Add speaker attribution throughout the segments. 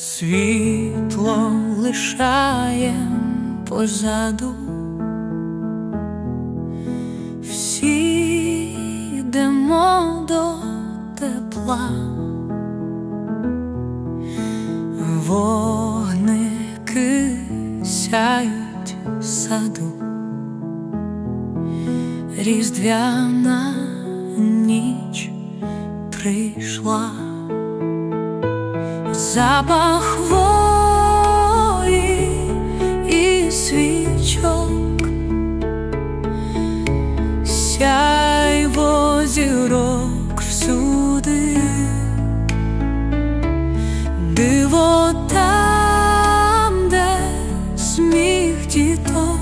Speaker 1: світло лишає позаду. Всі йдемо до тепла, вогники сяють в саду, різдвяна ніч прийшла, запах хвої і свічок, сяйво зірок всюди, диво там, де сміх діток,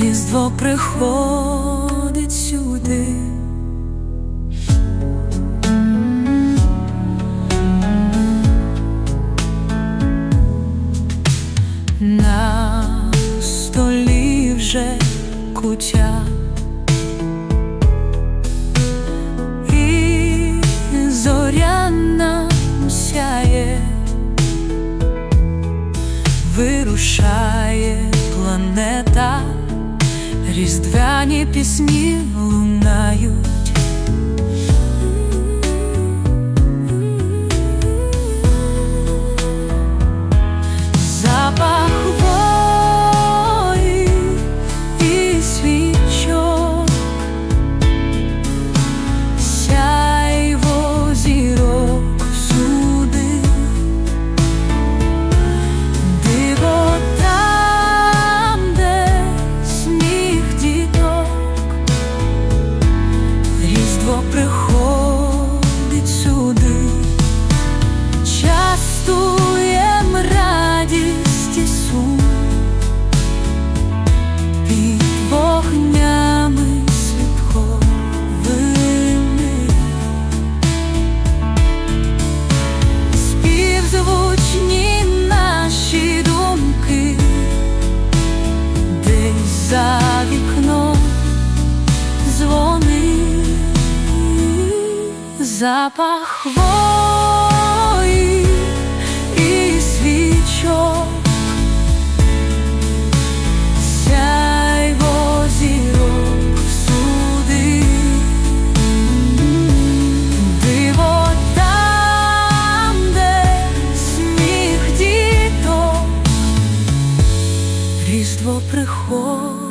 Speaker 1: Різдво приходить кутя і зоря нам сяє, вирушає планета, різдвяні пісні лунають. Запах хвої і свічок, сяйво зірок всюди, диво там, де сміх діток, Різдво приходить